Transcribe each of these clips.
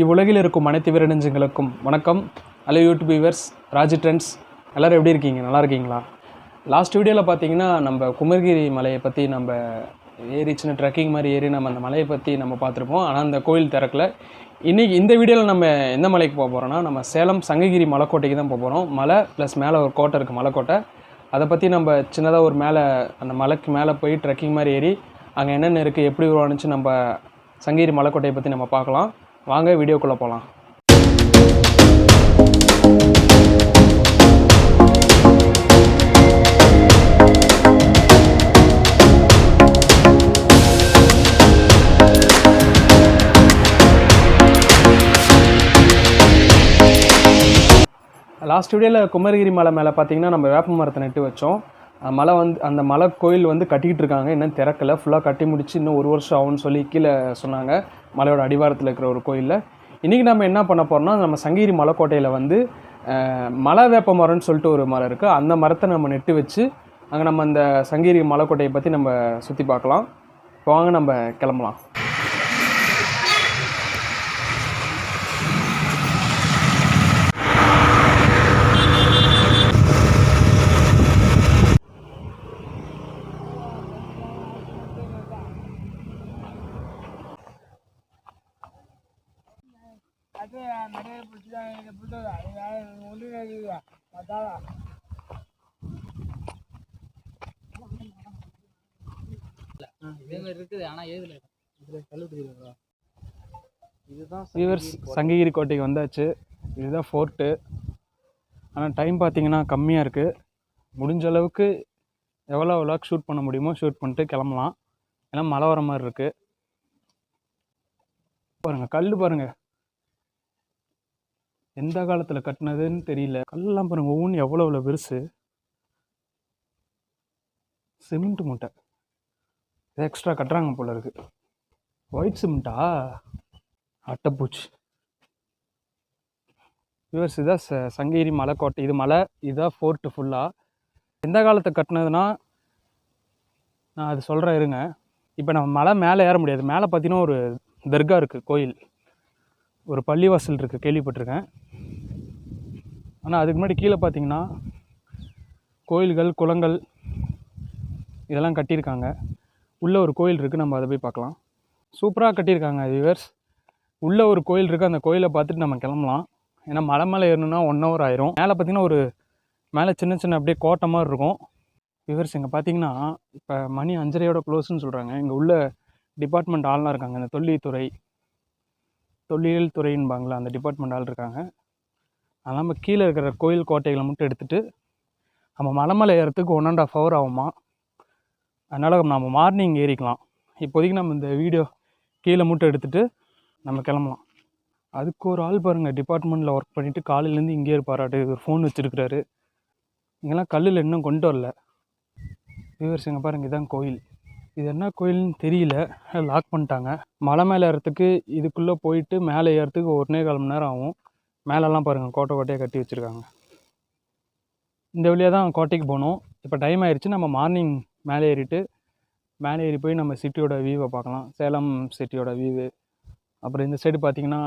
இவ்வுலகில் இருக்கும் அனைத்து வீரநெஞ்சங்களுக்கும் வணக்கம். Hello YouTube viewers Raji trends எல்லோரும் எப்படி இருக்கீங்க? நல்லா இருக்கீங்களா? லாஸ்ட் வீடியோவில் பார்த்தீங்கன்னா நம்ம குமர்கிரி மலையை பற்றி நம்ம ஏறி சின்ன ட்ரெக்கிங் மாதிரி ஏறி நம்ம அந்த மலையை பற்றி நம்ம பார்த்துருப்போம். ஆனால் அந்த கோயில் திறக்கல. இன்றைக்கி இந்த வீடியோவில் நம்ம எந்த மலைக்கு போக போகிறோம்னா நம்ம சேலம் சங்ககிரி மலைக்கோட்டைக்கு தான் போக போகிறோம் மலை ப்ளஸ் மேலே ஒரு கோட்டை இருக்குது மலைக்கோட்டை. அதை பற்றி நம்ம சின்னதாக ஒரு மேலே அந்த மலைக்கு மேலே போய் ட்ரெக்கிங் மாதிரி ஏறி அங்கே என்னென்ன இருக்குது எப்படி உருவானுச்சு நம்ம சங்ககிரி மலைக்கோட்டையை பற்றி நம்ம பார்க்கலாம். வாங்க வீடியோக்குள்ளே போகலாம் லாஸ்ட் வீடியோவில் குமரகிரி மலை மேலே பார்த்தீங்கன்னா நம்ம வேப்ப மரத்தை நட்டு வச்சோம். மலை வந்து அந்த மலை கோயில் வந்து கட்டிக்கிட்டு இருக்காங்க. இன்னும் திறக்கலை. ஃபுல்லாக கட்டி முடிச்சு இன்னும் ஒரு வருஷம் ஆகும்னு சொல்லி கீழே சொன்னாங்க. மலையோட அடிவாரத்தில் இருக்கிற ஒரு கோயிலில். இன்றைக்கி நம்ம என்ன பண்ண போகிறோம்னா நம்ம சங்ககிரி மலைக்கோட்டையில் வந்து மலை வேப்ப மரம்னு சொல்லிட்டு ஒரு மரம் இருக்குது அந்த மரத்தை நம்ம நெட்டு வச்சு அங்கே நம்ம அந்த சங்ககிரி மலைக்கோட்டையை பற்றி நம்ம சுற்றி பார்க்கலாம். வாங்க நம்ம கிளம்பலாம் அது நிறைய பிடிச்சிதான் இதை பிடிச்சதா ஒன்று இருக்குதா பார்த்தாலா இதே மாதிரி இருக்குது ஆனால் இதில் இதுதான் சங்ககிரி கோட்டைக்கு வந்தாச்சு. இதுதான் ஃபோர்ட்டு ஆனால் டைம் பார்த்தீங்கன்னா கம்மியாக இருக்குது முடிஞ்ச அளவுக்கு எவ்வளோ எவ்வளோ ஷூட் பண்ண முடியுமோ ஷூட் பண்ணிட்டு கிளம்பலாம். ஏன்னா மழை வர மாதிரி இருக்குது பாருங்கள் கல் பாருங்கள் எந்த காலத்தில் கட்டினதுன்னு தெரியல. கல்லாம் பாருங்கள் ஒவ்வொன்றும் எவ்வளோ எவ்வளோ பெருசு சிமெண்ட் மூட்டை. எக்ஸ்ட்ரா கட்டுறாங்க போல இருக்கு. ஒயிட் சிமெண்ட்டா அட்டைப்பூச்சி. விவர்ஸ் இதான் ச சங்ககிரி மலைக்கோட்டை இது மலை இதுதான் ஃபோர்ட்டு ஃபுல்லாக எந்த காலத்தை கட்டினதுன்னா நான் அது சொல்கிறேன் இருங்க. இப்போ நம்ம மலை மேலே ஏற முடியாது. மேலே பார்த்தீங்கன்னா ஒரு தர்கா இருக்குது கோயில். ஒரு பள்ளிவாசல் இருக்குது கேள்விப்பட்டிருக்கேன். ஆனால் அதுக்கு முன்னாடி கீழே பார்த்தீங்கன்னா கோயில்கள் குளங்கள் இதெல்லாம் கட்டியிருக்காங்க. உள்ளே ஒரு கோயில் இருக்குது நம்ம அதை போய் பார்க்கலாம். சூப்பராக கட்டியிருக்காங்க வியூவர்ஸ் உள்ளே ஒரு கோயில் இருக்குது அந்த கோயிலை பார்த்துட்டு நம்ம கிளம்பலாம். ஏன்னா மலை மேலே ஏறணும்னா ஒன் ஹவர் ஆயிரும். மேலே பார்த்தீங்கன்னா ஒரு மேலே சின்ன சின்ன அப்படியே கோட்டை மாதிரி இருக்கும். வியூவர்ஸ் இங்கே பார்த்தீங்கன்னா இப்போ மணி அஞ்சரையோட க்ளோஸ்னு சொல்கிறாங்க இங்கே உள்ள டிபார்ட்மெண்ட் ஆள்லாம் இருக்காங்க. இந்த தொல்லித்துறை தொல்லியல் துறைன்பாங்களா அந்த டிபார்ட்மெண்ட் ஆள் இருக்காங்க. அதனால் நம்ம கீழே இருக்கிற கோயில் கோட்டைகளை மட்டும் எடுத்துகிட்டு நம்ம மலை மேலே ஏறத்துக்கு ஒன் அண்ட் ஆஃப் ஹவர் ஆகுமா? அதனால் நம்ம மார்னிங் ஏறிக்கலாம். இப்போதைக்கு நம்ம இந்த வீடியோ கீழே மட்டும் எடுத்துகிட்டு நம்ம கிளம்பலாம். அதுக்கு ஒரு ஆள் பாருங்கள் டிபார்ட்மெண்ட்டில் ஒர்க் பண்ணிவிட்டு காலையிலேருந்து இங்கே இருப்பாராட்டு ஒரு ஃபோன் வச்சுருக்கிறாரு. இங்கெல்லாம் கல்லில் இன்னும் கொண்டு வரல. வியூவர்ஸ் இங்கே பாருங்கள் இதுதான் கோயில். இது என்ன கோயில்னு தெரியல. லாக் பண்ணிட்டாங்க. மலை மேலே ஏறத்துக்கு இதுக்குள்ளே போயிட்டு மேலே ஏறத்துக்கு ஒன்றே கால் மணி நேரம் ஆகும். மேலெல்லாம் பாருங்கள் கோட்டை கோட்டையாக கட்டி வச்சுருக்காங்க. இந்த வழியாக தான் கோட்டைக்கு போகணும் இப்போ டைம் ஆயிடுச்சு நம்ம மார்னிங் மேலே ஏறிட்டு மேலே ஏறி போய் நம்ம சிட்டியோட வியூவை பார்க்கலாம் சேலம் சிட்டியோட வியூவு அப்புறம் இந்த சைடு பார்த்திங்கன்னா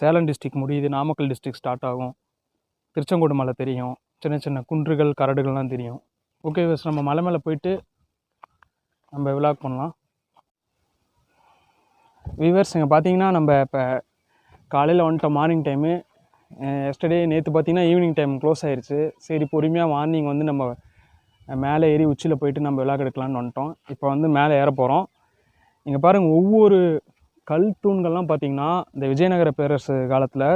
சேலம் டிஸ்ட்ரிக் முடியுது நாமக்கல் டிஸ்ட்ரிக் ஸ்டார்ட் ஆகும். திருச்செங்கோடு மலை தெரியும். சின்ன சின்ன குன்றுகள் கரடுகள்லாம் தெரியும். ஓகே பஸ் நம்ம மலை மேலே போயிட்டு நம்ம விலாக் பண்ணலாம். வியூவர்ஸ் இங்கே பார்த்தீங்கன்னா நம்ம இப்போ காலையில் வந்துட்டோம் மார்னிங் டைமு எஸ்டர்டே நேற்று பார்த்தீங்கன்னா ஈவினிங் டைம் க்ளோஸ் ஆயிருச்சு. சரி பொறுமையாக மார்னிங் வந்து நம்ம மேலே ஏறி உச்சியில் போயிட்டு நம்ம விளாக்கு எடுக்கலான்னு வந்துட்டோம். இப்போ வந்து மேலே ஏற போகிறோம் இங்கே பாருங்கள் ஒவ்வொரு கல் தூண்கள்லாம் பார்த்திங்கன்னா இந்த விஜயநகர பேரரசு காலத்தில்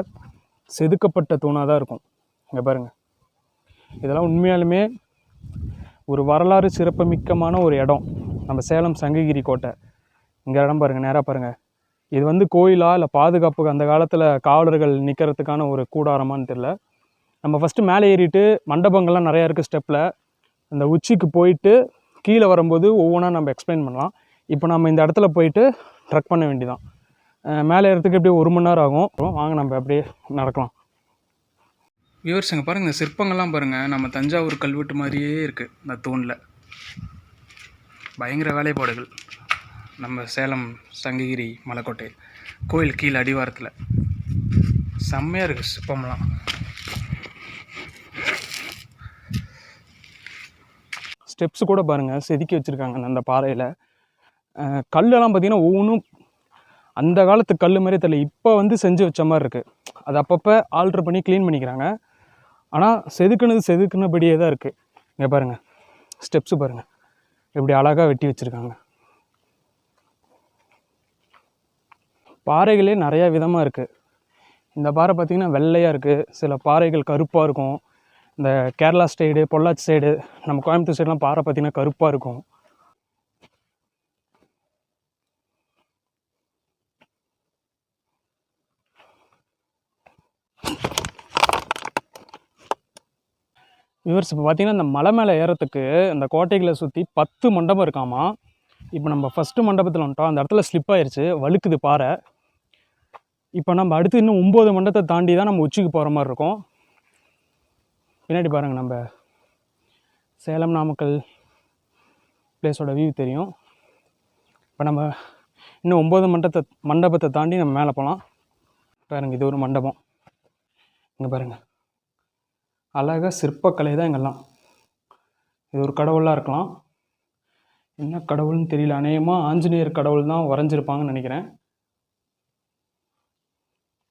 செதுக்கப்பட்ட தூணாக தான் இருக்கும். இங்கே பாருங்கள் இதெல்லாம் உண்மையாலுமே ஒரு வரலாறு சிறப்புமிக்கமான ஒரு இடம். நம்ம சேலம் சங்ககிரி கோட்டை. இங்கே இடம் பாருங்கள் நேராக பாருங்கள் இது வந்து கோயிலா இல்லை பாதுகாப்புக்கு அந்த காலத்தில் காவலர்கள் நிற்கிறதுக்கான ஒரு கூடாரமான்னு தெரில நம்ம ஃபஸ்ட்டு மேலே ஏறிட்டு மண்டபங்கள்லாம் நிறையா இருக்குது ஸ்டெப்பில் அந்த உச்சிக்கு போயிட்டு கீழே வரும்போது ஒவ்வொன்றா நம்ம எக்ஸ்பிளைன் பண்ணலாம். இப்போ நம்ம இந்த இடத்துல போயிட்டு ட்ரக் பண்ண வேண்டியதான் மேலே ஏறத்துக்கு எப்படியும் ஒரு மணி நேரம் ஆகும். வாங்க நம்ம அப்படியே நடக்கலாம். வியூவர்ஸ் இங்கே பாருங்கள் இந்த சிற்பங்கள்லாம் பாருங்கள் நம்ம தஞ்சாவூர் கல்வெட்டு மாதிரியே இருக்குது இந்த தூணில். பயங்கர வேலைப்பாடுகள். நம்ம சேலம் சங்ககிரி மலைக்கோட்டை கோயில் கீழே அடிவாரத்தில். செம்மையாக இருக்குது சிற்பம்லாம். ஸ்டெப்ஸ் கூட பாருங்கள் செதுக்கி வச்சுருக்காங்க அந்த பாறையில். கல்லெல்லாம் பார்த்திங்கன்னா ஒவ்வொன்றும் அந்த காலத்து கல் மாதிரி தெரியல. இப்போ வந்து செஞ்சு வச்ச மாதிரி இருக்குது அது அப்பப்போ ஆல்ட்ரு பண்ணி க்ளீன் பண்ணிக்கிறாங்க. ஆனால் செதுக்குனது செதுக்குனபடியே தான் இருக்குது இங்கே பாருங்கள் ஸ்டெப்ஸு பாருங்கள் எப்படி அழகாக வெட்டி வச்சுருக்காங்க. பாறைகளே நிறையா விதமாக இருக்குது இந்த பாறை பார்த்திங்கன்னா வெள்ளையாக இருக்குது சில பாறைகள் கருப்பாக இருக்கும். இந்த கேரளா சைடு பொள்ளாச்சி சைடு நம்ம கோயம்புத்தூர் சைடெலாம் பாறை பார்த்திங்கன்னா கருப்பாக இருக்கும். வியூவர்ஸ் இப்போ பார்த்திங்கன்னா இந்த மலை மேலே ஏறத்துக்கு இந்த கோட்டைகளை சுற்றி பத்து மண்டபம் இருக்காமா? இப்போ நம்ம ஃபஸ்ட்டு மண்டபத்தில் வந்துட்டோம். அந்த இடத்துல ஸ்லிப் ஆயிடுச்சு வழுக்குது பாறை. இப்போ நம்ம அடுத்து இன்னும் ஒம்பது மண்டபத்தை தாண்டி தான் நம்ம உச்சிக்கு போகிற மாதிரி இருக்கும். பின்னாடி பாருங்கள் நம்ம சேலம் நாமக்கல் பிளேஸோட வியூ தெரியும். இப்போ நம்ம இன்னும் ஒம்பது மண்டத்தை மண்டபத்தை தாண்டி நம்ம மேலே போகலாம். பாருங்க இது ஒரு மண்டபம். இங்கே பாருங்கள் அழகாக சிற்பக்கலை தான் இங்கெல்லாம். இது ஒரு கடவுளாக இருக்கலாம். என்ன கடவுள்னு தெரியல. அநேகமாக ஆஞ்சநேயர் கடவுள் தான் வரைஞ்சிருப்பாங்கன்னு நினைக்கிறேன்.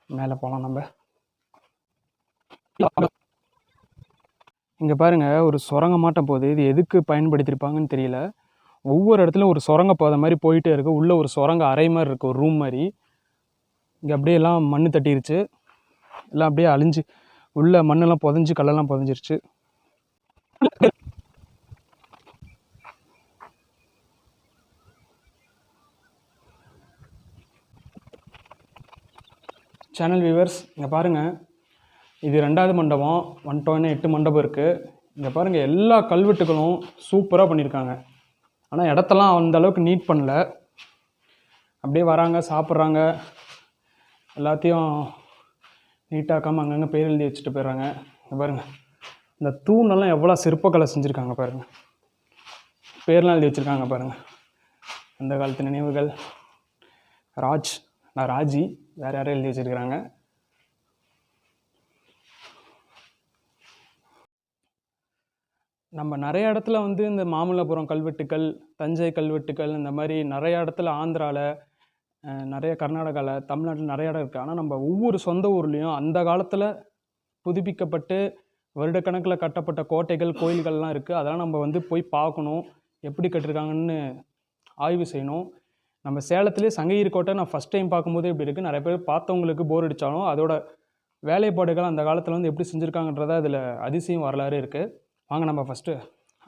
மேலே போகலாம் நம்ம. இங்கே பாருங்க ஒரு சுரங்க மாட்டம் போகுது. இது எதுக்கு பயன்படுத்தியிருப்பாங்கன்னு தெரியல. ஒவ்வொரு இடத்துலையும் ஒரு சுரங்க பாதை மாதிரி போயிட்டே இருக்குது உள்ளே ஒரு சுரங்க அறை மாதிரி இருக்குது ஒரு ரூம் மாதிரி. இங்கே அப்படியே எல்லாம் மண் தட்டிருச்சு. எல்லாம் அப்படியே அழிஞ்சு உள்ளே மண்ணெல்லாம் புதஞ்சி கல்லெல்லாம் புதஞ்சிருச்சு. சேனல் வியூவர்ஸ் இங்கே பாருங்கள் இது ரெண்டாவது மண்டபம். ஒன் டொன்னு எட்டு மண்டபம் இருக்குது இங்கே பாருங்கள் எல்லா கல்வெட்டுகளும் சூப்பராக பண்ணியிருக்காங்க ஆனால் இடத்தெல்லாம் அந்த அளவுக்கு நீட் பண்ணல. அப்படியே வராங்க சாப்பிட்றாங்க. எல்லாத்தையும் நீட்டாக்காமல் அங்கங்கே பேர் எழுதி வச்சுட்டு போயிடுறாங்க. இங்கே பாருங்கள் இந்த தூணெல்லாம் எவ்வளோ சிற்பக்கலை செஞ்சுருக்காங்க பாருங்கள் பேர்லாம் எழுதி வச்சுருக்காங்க பாருங்கள் அந்த காலத்து நினைவுகள். ராஜ் நான் ராஜி வேறு யாரும் எழுதி வச்சுருக்கிறாங்க. நம்ம நிறைய இடத்துல வந்து இந்த மாமல்லபுரம் கல்வெட்டுக்கள் தஞ்சை கல்வெட்டுக்கள் இந்த மாதிரி நிறைய இடத்துல ஆந்திராவில் நிறைய கர்நாடகாவில் தமிழ்நாட்டில் நிறைய இடம் இருக்குது ஆனால் நம்ம ஒவ்வொரு சொந்த ஊர்லேயும் அந்த காலத்தில் புதுப்பிக்கப்பட்டு வருடக்கணக்கில் கட்டப்பட்ட கோட்டைகள் கோயில்கள்லாம் இருக்குது அதெல்லாம் நம்ம வந்து போய் பார்க்கணும். எப்படி கட்டியிருக்காங்கன்னு ஆய்வு செய்யணும். நம்ம சேலத்திலே சங்ககிரி கோட்டை நான் ஃபஸ்ட் டைம் பார்க்கும்போது இப்படி இருக்குது நிறைய பேர் பார்த்தவங்களுக்கு போர் அடித்தாலும் அதோட வேலைப்பாடுகள் அந்த காலத்தில் வந்து எப்படி செஞ்சுருக்காங்கன்றத அதில் அதிசயம் வரலாறு இருக்குது வாங்க நம்ம ஃபஸ்ட்டு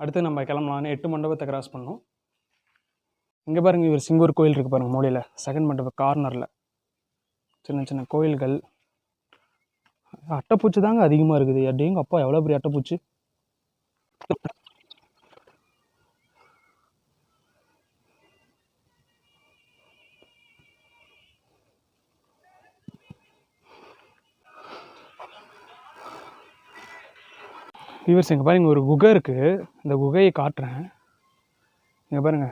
அடுத்து நம்ம கிளம்பலான்னு எட்டு மண்டபத்தை கிராஸ் பண்ணோம். இங்கே பாருங்கள் இவர் சிங்கூர் கோயில் இருக்குது பாருங்கள் மூலையில். செகண்ட் மண்டபம் கார்னரில் சின்ன சின்ன கோயில்கள். அட்டைப்பூச்சி தாங்க அதிகமாக இருக்குது. அப்படிங்க அப்பா எவ்வளோ பெரிய அட்டைப்பூச்சி? வியூவர்ஸ் இங்கே பாருங்கள் ஒரு குகை இருக்குது இந்த குகையை காட்டுறேன். இங்கே பாருங்க.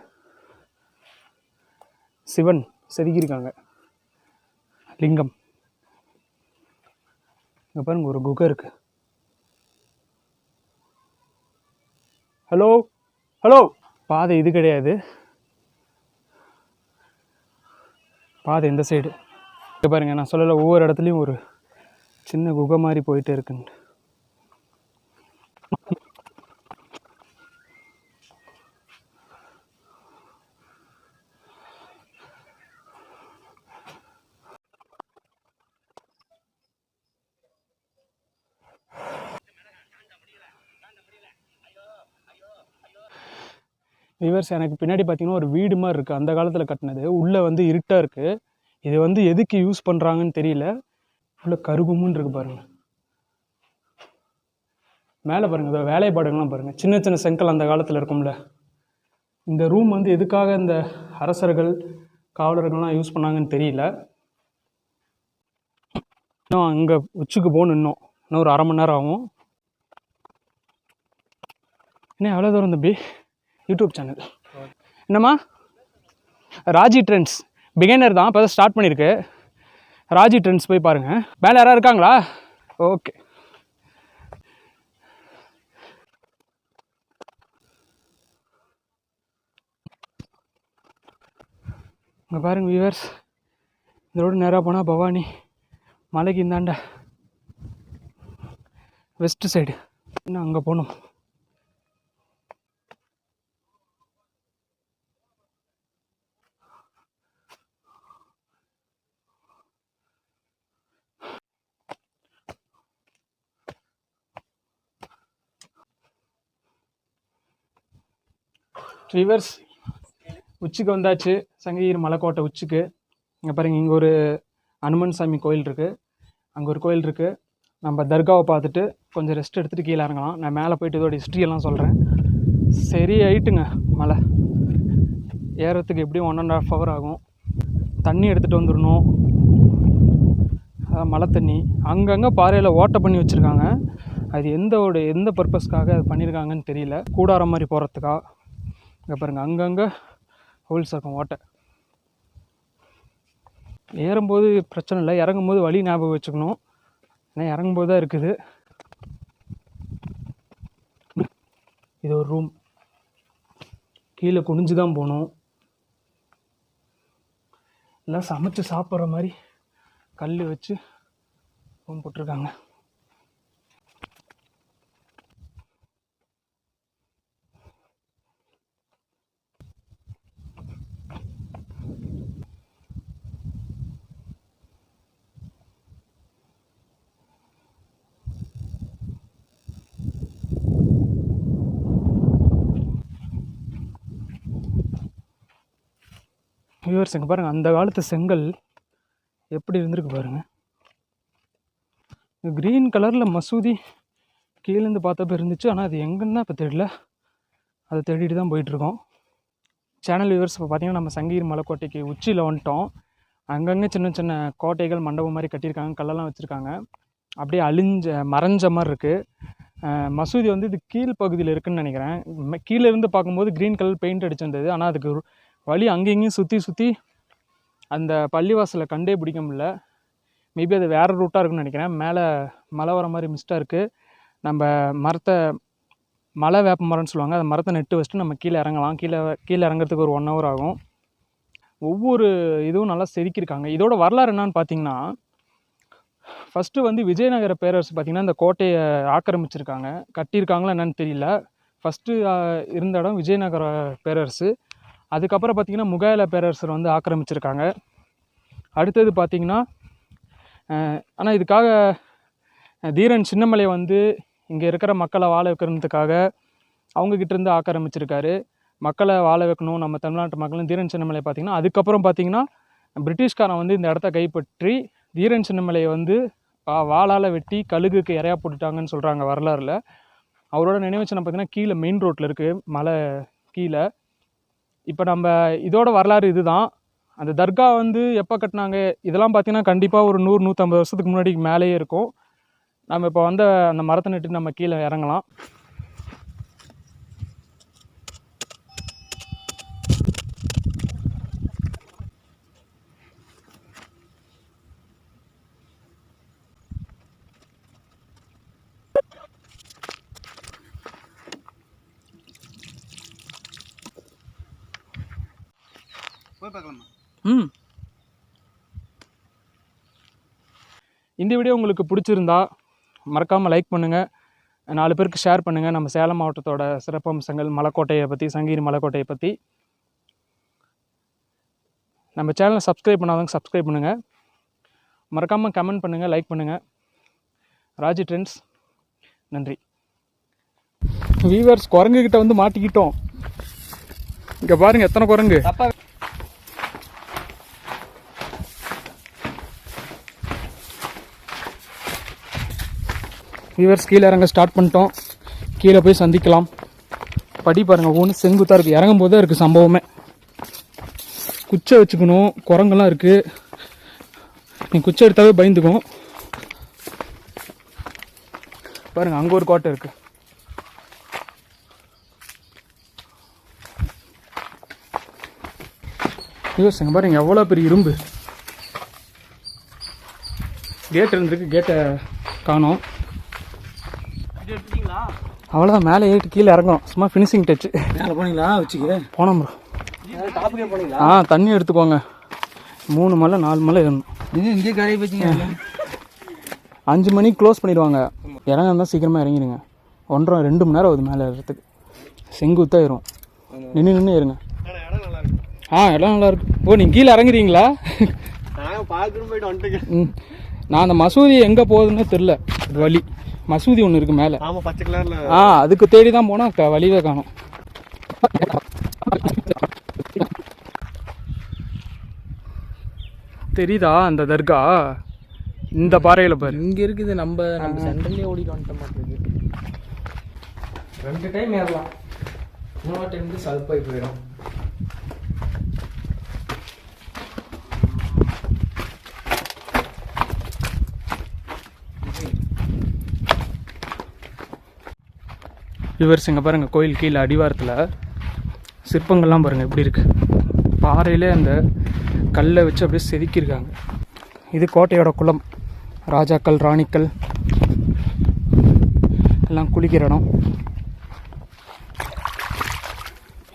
சிவன் செதுக்கியிருக்காங்க. லிங்கம். இங்கே பாருங்கள் ஒரு குகை இருக்குது ஹலோ? ஹலோ? பாதை இது கிடையாது. பாதை இந்த சைடு இங்கே பாருங்க நான் சொல்லலை ஒவ்வொரு இடத்துலையும் ஒரு சின்ன குகை மாதிரி போயிட்டே இருக்குன்னு விவர்ஸ் எனக்கு பின்னாடி பார்த்தீங்கன்னா ஒரு வீடு மாதிரி இருக்குது அந்த காலத்தில் கட்டினது. உள்ளே வந்து இருட்டாக இருக்குது இது வந்து எதுக்கு யூஸ் பண்ணுறாங்கன்னு தெரியல. உள்ள கருகுமுன்னு இருக்கு பாருங்கள் மேலே பாருங்கள் இதோ வேலைப்பாடுகள்லாம் பாருங்கள் சின்ன சின்ன செங்கல் அந்த காலத்தில் இருக்கும்ல. இந்த ரூம் வந்து எதுக்காக இந்த அரசர்கள் காவலர்கள்லாம் யூஸ் பண்ணாங்கன்னு தெரியல. இன்னும் அங்கே உச்சிக்கு போகணும் இன்னும். இன்னும் ஒரு அரை மணி நேரம் ஆகும். என்ன எவ்வளோ தூரம் தம்பி? YouTube channel. என்னம்மா? ராஜி ட்ரெண்ட்ஸ் பிகைனர் தான் இப்போ தான் ஸ்டார்ட் பண்ணியிருக்கு ராஜி ட்ரெண்ட்ஸ் போய் பாருங்கள் மேலே யாராவது இருக்காங்களா? ஓகே இங்கே பாருங்கள் வியூவர்ஸ் இந்த ரோடு நேராக போனால் பவானி மலைக்கு இந்தாண்ட. வெஸ்ட் சைடு இன்னும் அங்கே போகணும். ரிவர்ஸ் உச்சிக்கு வந்தாச்சு. சங்ககிரி மலைக்கோட்டை உச்சிக்கு. இங்கே பாருங்க இங்கே ஒரு அனுமன் சாமி கோயில் இருக்குது அங்கே ஒரு கோயில் இருக்குது நம்ம தர்காவை பார்த்துட்டு கொஞ்சம் ரெஸ்ட் எடுத்துகிட்டு கீழே இறங்கலாம். நான் மேலே போயிட்டு இதோட ஹிஸ்ட்ரியெல்லாம் சொல்கிறேன் சரி ஆயிட்டுங்க மலை. ஏறத்துக்கு எப்படியும் ஒன் அண்ட் ஆஃப் ஹவர் ஆகும். தண்ணி எடுத்துகிட்டு வந்துடணும். அதான் மழை தண்ணி. அங்கங்கே பாறையில் ஓட்டை பண்ணி வச்சுருக்காங்க. அது எந்த ஒரு எந்த பர்பஸ்க்காக அது பண்ணியிருக்காங்கன்னு தெரியல. கூடாரம் மாதிரி போகிறதுக்கா இங்கே பாருங்கள் அங்கங்கே ஹோல்ஸ் இருக்கும் ஓட்டை. ஏறும்போது பிரச்சனை இல்லை இறங்கும்போது வழி ஞாபகம் வச்சுக்கணும். ஏன்னா இறங்கும்போது தான் இருக்குது. இது ஒரு ரூம் கீழே குனிஞ்சு தான் போகணும். எல்லாம் சமைச்சு சாப்பிட்ற மாதிரி கல் வச்சு ரூம் போட்டிருக்காங்க. வியூவர்ஸ் இங்கே பாருங்கள் அந்த காலத்து செங்கல் எப்படி இருந்திருக்கு பாருங்கள் க்ரீன் கலரில் மசூதி கீழேருந்து பார்த்தப்ப இருந்துச்சு. ஆனால் அது எங்கன்னா இப்போ தெரியல. அதை தேடிட்டு தான் போயிட்டுருக்கோம். சேனல் வியூவர்ஸ் இப்போ பார்த்தீங்கன்னா நம்ம சங்ககிரி மலைக்கோட்டைக்கு உச்சியில் வந்துட்டோம். அங்கங்கே சின்ன சின்ன கோட்டைகள் மண்டபம் மாதிரி கட்டியிருக்காங்க கல்லெல்லாம் வச்சுருக்காங்க. அப்படியே அழிஞ்ச மறைஞ்ச மாதிரி இருக்குது மசூதி வந்து இது கீழ் பகுதியில் இருக்குன்னு நினைக்கிறேன். கீழே இருந்து பார்க்கும்போது க்ரீன் கலர் பெயிண்ட் அடிச்சிருந்தது. ஆனால் அதுக்கு வழி அங்கேயும் இங்கேயும் சுற்றி சுற்றி அந்த பள்ளிவாசலை கண்டே பிடிக்க முடில மேபி அது வேறு ரூட்டாக இருக்குன்னு நினைக்கிறேன். மேலே மலை வர மாதிரி மிஸ்டாக இருக்குது நம்ம மரத்தை மலை வேப்ப மரம்னு சொல்லுவாங்க. அந்த மரத்தை நட்டு வச்சுட்டு நம்ம கீழே இறங்கலாம். கீழே கீழே இறங்குறதுக்கு ஒரு ஒன் ஹவர் ஆகும். ஒவ்வொரு இதுவும் நல்லா செதுக்கியிருக்காங்க. இதோட வரலாறு என்னன்னு பார்த்தீங்கன்னா ஃபஸ்ட்டு வந்து விஜயநகர பேரரசு பார்த்திங்கன்னா இந்த கோட்டையை ஆக்கிரமிச்சிருக்காங்க. கட்டியிருக்காங்களா என்னன்னு தெரியல. ஃபஸ்ட்டு இருந்த இடம் விஜயநகர பேரரசு. அதுக்கப்புறம் பார்த்திங்கன்னா முகாயல பேரரசர் வந்து ஆக்கிரமிச்சிருக்காங்க. அடுத்தது பார்த்திங்கன்னா ஆனால் இதுக்காக தீரன் சின்னமலை வந்து இங்கே இருக்கிற மக்களை வாழ வைக்கிறதுக்காக அவங்கக்கிட்ட இருந்து ஆக்கிரமிச்சிருக்காரு. மக்களை வாழ வைக்கணும் நம்ம தமிழ்நாட்டு மக்களும் தீரன் சின்னமலை பார்த்திங்கன்னா அதுக்கப்புறம் பார்த்திங்கன்னா பிரிட்டிஷ்காரன் வந்து இந்த இடத்த கைப்பற்றி தீரன் சின்னமலையை வந்து வா- வாளால் வெட்டி கழுகுக்கு இறையா போட்டுட்டாங்கன்னு சொல்கிறாங்க வரலாறுல. அவரோட நினைவுச்சின்னம் பார்த்திங்கன்னா கீழே மெயின் ரோட்டில் இருக்குது மலை கீழே. இப்போ நம்ம இதோட வரலாறு இதுதான். அந்த தர்கா வந்து எப்போ கட்டினாங்க? இதெல்லாம் பார்த்தீங்கன்னா கண்டிப்பாக ஒரு நூறு நூற்றம்பது வருஷத்துக்கு முன்னாடி மேலேயே இருக்கும். நம்ம இப்போ வந்த அந்த மரத்தை நட்டு நம்ம கீழே இறங்கலாம். ம். இந்த வீடியோ உங்களுக்கு பிடிச்சிருந்தா மறக்காமல் லைக் பண்ணுங்கள் நாலு பேருக்கு ஷேர் பண்ணுங்கள் நம்ம சேலம் மாவட்டத்தோட சிறப்பம்சங்கள் மலைக்கோட்டையை பற்றி சங்ககிரி மலைக்கோட்டையை பற்றி நம்ம சேனலை சப்ஸ்கிரைப் பண்ணாதவங்க சப்ஸ்கிரைப் பண்ணுங்கள் மறக்காமல் கமெண்ட் பண்ணுங்கள் லைக் பண்ணுங்கள் ராஜி ட்ரெண்ட்ஸ் நன்றி. வீவர்ஸ் குரங்குகிட்ட வந்து மாட்டிக்கிட்டோம். இங்கே பாருங்கள் எத்தனை குரங்கு? வியூவர்ஸ் கீழே இறங்க ஸ்டார்ட் பண்ணிட்டோம். கீழே போய் சந்திக்கலாம். படி பாருங்கள் ஒவ்வொன்று செங்குத்தாக இருக்குது இறங்கும் போது தான் இருக்குது சம்பவமே. குச்சை வச்சுக்கணும். குரங்கெல்லாம் இருக்குது நீ குச்சை எடுத்தாவே பயந்துக்கும். பாருங்கள் அங்கே ஒரு கோட்டை இருக்குது யோசிங்க பாருங்க எவ்வளோ பெரிய இரும்பு. கேட் இருந்திருக்கு. கேட்டை காணோம். அவ்வளோதான் மேலே ஏறிட்டு கீழே இறங்கணும். சும்மா ஃபினிஷிங் டச்சு மேலே போனீங்களா? வச்சுக்க போனோம் ப்ரோ ஆ தண்ணி எடுத்துக்கோங்க. மூணு மலை நாலு மலை ஏறணும். இது இங்கே கரையை வச்சிங்க. அஞ்சு மணிக்கு க்ளோஸ் பண்ணிடுவாங்க. இறங்க இருந்தால் சீக்கிரமாக இறங்கிடுங்க. ஒன்றரை ரெண்டு மணி நேரம் ஆகுது மேலே ஏறுறதுக்கு செங்குத்தாக ஏறும் நின்று நின்று ஏறுங்க. ஆ இடம் நல்லா இருக்கு. ஓ நீங்கள் கீழே இறங்குறீங்களா? நாங்கள் பார்க்கணும் போயிட்டு வந்துட்டுங்க. ம். நான் அந்த மசூதி எங்கே போகுதுன்னு தெரில. அது வழி. மசூதி ஒன்று இருக்குது மேலே. ஆமாம் பச்சை கலரில். ஆ அதுக்கு தேடி தான் போனால் க வழியே காணும். தெரியுதா அந்த தர்கா? இந்த பாறையில் பாரு. இங்க இருக்குது நம்ம நம்ம சென்டர்லயே ஓடிட்டு வந்துட்ட மாட்டேங்குது ரெண்டு டைம் ஏறலாம். மூணாவது டைம் வந்து சலுப்பாகி போயிடும். விவர்ஸ் இங்கே பாருங்கள் கோயில் கீழே அடிவாரத்தில் சிற்பங்கள்லாம் பாருங்கள் எப்படி இருக்குது பாறையிலே அந்த கல்லை வச்சு அப்படியே செதுக்கியிருக்காங்க. இது கோட்டையோட குளம். ராஜாக்கள் ராணிக்கள் எல்லாம் குளிக்கிற இடம்.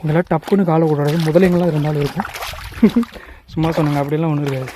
இங்கெல்லாம் டப்புன்னு காலை விடுறது முதலைங்களாம் இருந்தாலும் இருக்கும். சும்மா சொன்னாங்க அப்படியெல்லாம் ஒன்றும் இருக்காது.